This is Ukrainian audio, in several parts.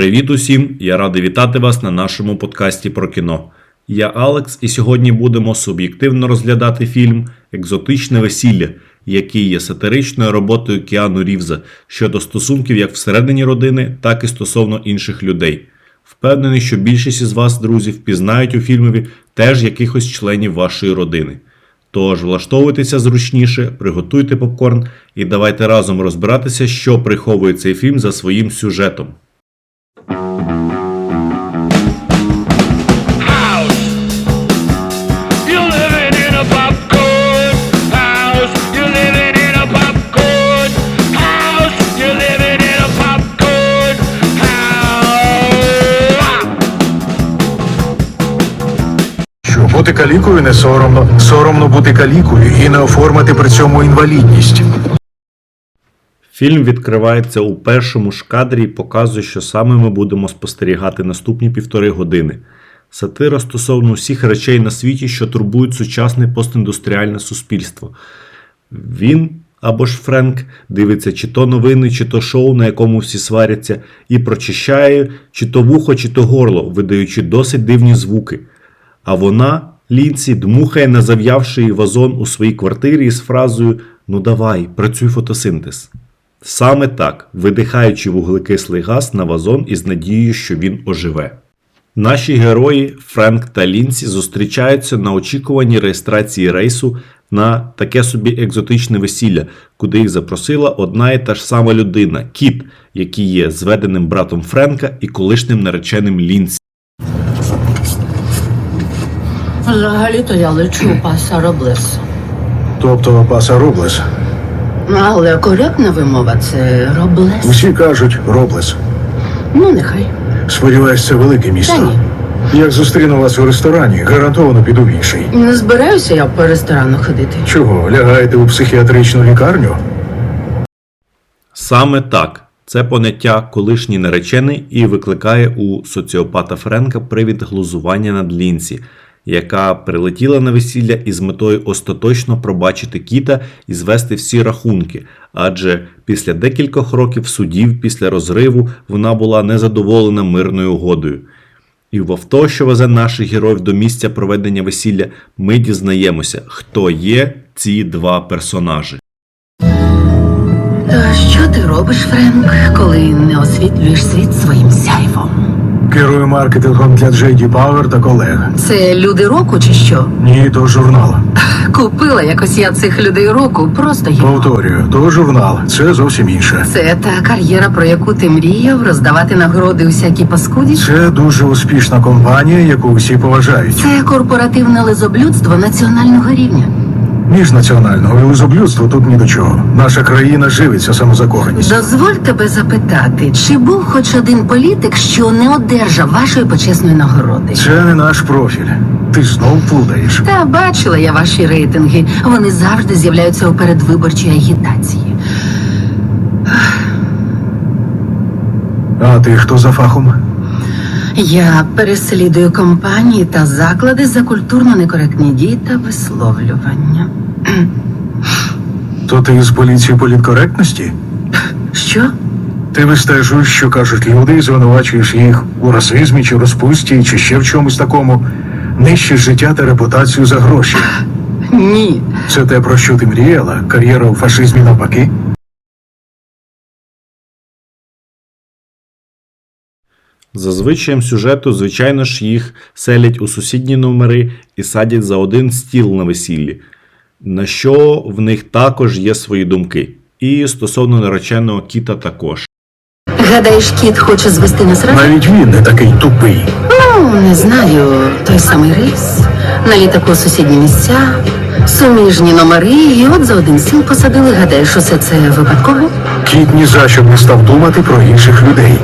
Привіт усім! Я радий вітати вас на нашому подкасті про кіно. Я Алекс, і сьогодні будемо суб'єктивно розглядати фільм Екзотичне весілля, який є сатиричною роботою Кіану Рівза щодо стосунків як всередині родини, так і стосовно інших людей. Впевнений, що більшість із вас, друзі, впізнають у фільмові теж якихось членів вашої родини. Тож влаштовуйтеся зручніше, приготуйте попкорн і давайте разом розбиратися, що приховує цей фільм за своїм сюжетом. Калікою не соромно, соромно бути калікою і не оформити при цьому інвалідність. Фільм відкривається у першому ж кадрі і показує, що саме ми будемо спостерігати наступні півтори години. Сатира стосовно всіх речей на світі, що турбують сучасне постіндустріальне суспільство. Він або ж Френк дивиться чи то новини, чи то шоу, на якому всі сваряться, і прочищає чи то вухо, чи то горло, видаючи досить дивні звуки. А вона, Лінсі, дмухає на зав'явший вазон у своїй квартирі із фразою Ну давай, працюй фотосинтез. Саме так, видихаючи вуглекислий газ на вазон із надією, що він оживе. Наші герої Френк та Лінсі зустрічаються на очікуванні реєстрації рейсу на таке собі екзотичне весілля, куди їх запросила одна і та ж сама людина Кіт, який є зведеним братом Френка і колишнім нареченим Лінсі. Взагалі-то я лечу паса Роблес. Тобто паса Роблес. Але коректна вимова це Роблес. Усі кажуть Роблес. Ну, нехай. Сподіваюсь, це велике Та ні. Як зустріну вас у ресторані, гарантовано піду в інший. Не збираюся я по ресторану ходити. Чого, лягаєте у психіатричну лікарню? Саме так. Це поняття колишній наречений і викликає у соціопата Френка привід глузування над Лінсі, яка прилетіла на весілля із метою остаточно пробачити кіта і звести всі рахунки, адже після декількох років судів після розриву вона була незадоволена мирною угодою. І в авто, що везе наших героїв до місця проведення весілля, ми дізнаємося, хто є ці два персонажі. Що ти робиш, Френк, коли не освітлюєш світ своїм сяйвом? Керую маркетингом для JD Power та колег. Це люди року чи що? Ні, то журнал. Купила якось я цих людей року, просто їх. Повторюю, то журнал. Це зовсім інше. Це та кар'єра, про яку ти мріяв, роздавати нагороди усякі паскуді. Це дуже успішна компанія, яку усі поважають. Це корпоративне лизоблюдство національного рівня. Міжнаціонального лизоблюдства тут ні до чого. Наша країна живиться самозакоханістю. Дозволь тебе запитати, чи був хоч один політик, що не одержав вашої почесної нагороди? Це не наш профіль. Ти знов плутаєш. Та бачила я ваші рейтинги. Вони завжди з'являються у передвиборчій агітації. А ти хто за фахом? Я переслідую компанії та заклади за культурно некоректні дії та висловлювання. То ти з поліції політкоректності? Що? Ти вистежуєш, що кажуть люди, і звинувачуєш їх у расизмі чи розпусті, чи ще в чомусь такому. Нищиш життя та репутацію за гроші. Ні. Це те, про що ти мріяла? Кар'єра у фашизмі навпаки? За звичаєм сюжету, звичайно ж, їх селять у сусідні номери і садять за один стіл на весіллі, на що в них також є свої думки. І стосовно нареченого кіта також. Гадаєш, кіт хоче звести нас разом? Навіть він не такий тупий. Ну, не знаю, той самий рейс, на літаку сусідні місця, суміжні номери, і от за один стіл посадили. Гадаєш, усе це випадково? Кіт ні за що б не став думати про інших людей.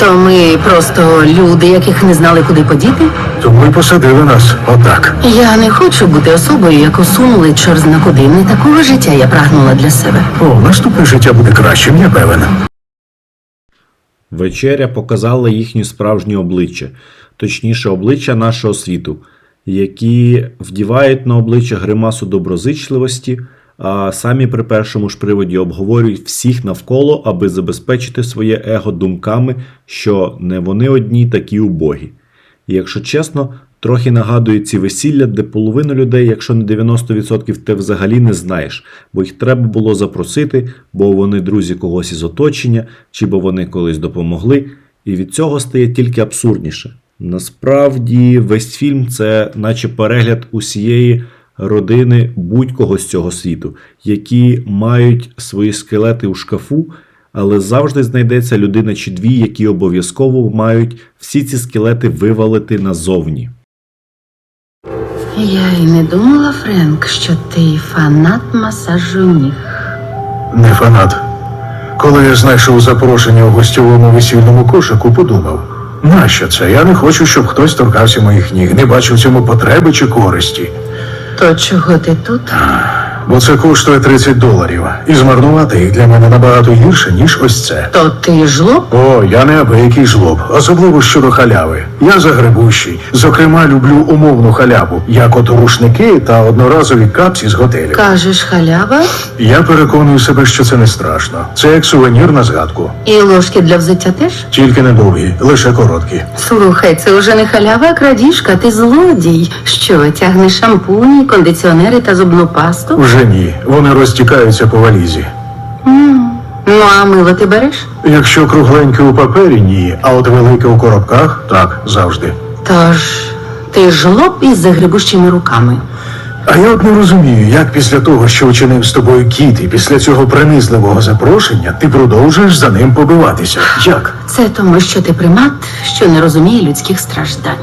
То ми просто люди, яких не знали, куди подіти. Тому й посадили нас отак. Я не хочу бути особою, яку сунули чорт зна куди. Не такого життя я прагнула для себе. О, наступне життя буде кращим, я певен. Вечеря показала їхні справжні обличчя, точніше, обличчя нашого світу, які вдівають на обличчя гримасу доброзичливості, самі при першому ж приводі обговорюють всіх навколо, аби забезпечити своє его думками, що не вони одні такі убогі. І якщо чесно, трохи нагадує ці весілля, де половину людей, якщо не 90%, ти взагалі не знаєш, бо їх треба було запросити, бо вони друзі когось із оточення, чи бо вони колись допомогли. І від цього стає тільки абсурдніше. Насправді, весь фільм це наче перегляд усієї родини будь-кого з цього світу, які мають свої скелети у шкафу, але завжди знайдеться людина чи дві, які обов'язково мають всі ці скелети вивалити назовні. Я й не думала, Френк, що ти фанат масажу ніг. Не фанат. Коли я знайшов запрошення у гостьовому весільному кошику, подумав, нащо це? Я не хочу, щоб хтось торкався моїх ніг, не бачу в цьому потреби чи користі. То чого ти тут? Бо це коштує 30 доларів. І змарнувати їх для мене набагато гірше, ніж ось це. То ти жлоб? О, я не абиякий жлоб, особливо щодо халяви. Я загребущий. Зокрема, люблю умовну халяву, як от рушники та одноразові капці з готелю. Кажеш, халява? Я переконую себе, що це не страшно. Це як сувенір на згадку. І ложки для взуття теж? Тільки недовгі, лише короткі. Слухай, це вже не халява, а крадіжка, ти злодій. Що, тягнеш шампуні, кондиціонери та зубну пасту? Вже ні, вони розтікаються по валізі. Ну, а мило ти береш? Якщо кругленьке у папері, ні, а от велике у коробках, так, завжди. Тож, ти жлоб із загребущими руками. А я от не розумію, як після того, що учинив з тобою кіт, і після цього принизливого запрошення, ти продовжуєш за ним побиватися. Як? Це тому, що ти примат, що не розуміє людських страждань.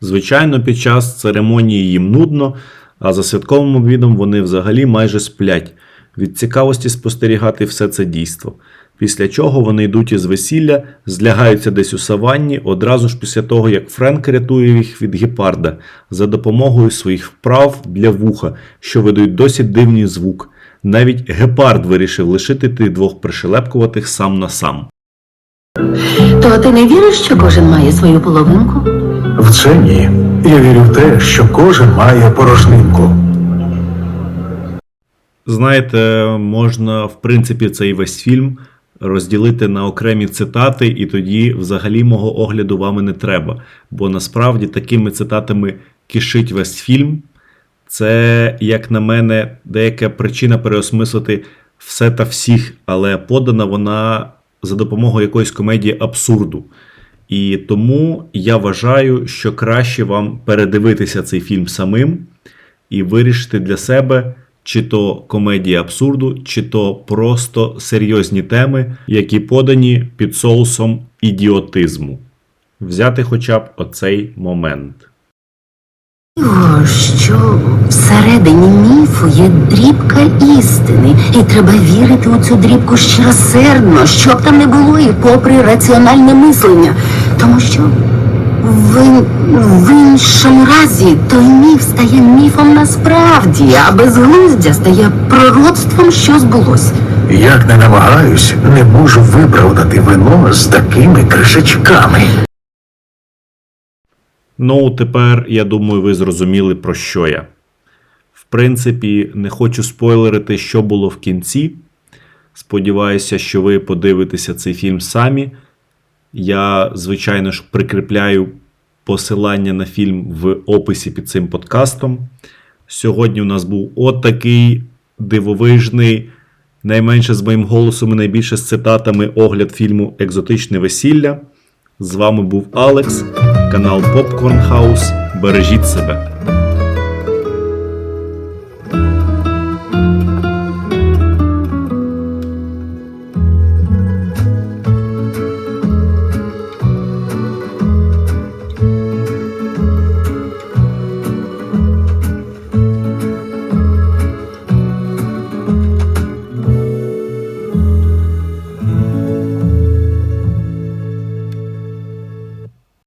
Звичайно, під час церемонії їм нудно, а за святковим обідом вони взагалі майже сплять від цікавості спостерігати все це дійство. Після чого вони йдуть із весілля, злягаються десь у саванні одразу ж після того, як Френк рятує їх від гепарда за допомогою своїх вправ для вуха, що видають досить дивний звук. Навіть гепард вирішив лишити тих двох пришелепкуватих сам на сам. То ти не віриш, що кожен має свою половинку? В це ні. Я вірю в те, що кожен має порожнинку. Знаєте, можна, в принципі, цей весь фільм розділити на окремі цитати, і тоді взагалі мого огляду вами не треба. Бо насправді такими цитатами кишить весь фільм. Це, як на мене, деяка причина переосмислити все та всіх, але подана вона за допомогою якоїсь комедії абсурду. І тому я вважаю, що краще вам передивитися цей фільм самим і вирішити для себе, чи то комедія абсурду, чи то просто серйозні теми, які подані під соусом ідіотизму. Взяти хоча б оцей момент. О, що всередині міфу є дрібка істини, і треба вірити у цю дрібку щиросердно, що б там не було, і попри раціональне мислення. Тому що в, в іншому разі той міф стає міфом насправді, а безглуздя стає пророцтвом, що збулось. Як не намагаюсь, не можу виправдати вино з такими кришечками. Ну, тепер, я думаю, ви зрозуміли, про що я. В принципі, не хочу спойлерити, що було в кінці. Сподіваюся, що ви подивитеся цей фільм самі. Я, звичайно ж, прикріпляю посилання на фільм в описі під цим подкастом. Сьогодні у нас був отакий дивовижний, найменше з моїм голосом і найбільше з цитатами огляд фільму Екзотичне весілля. З вами був Алекс, канал Popcorn House. Бережіть себе.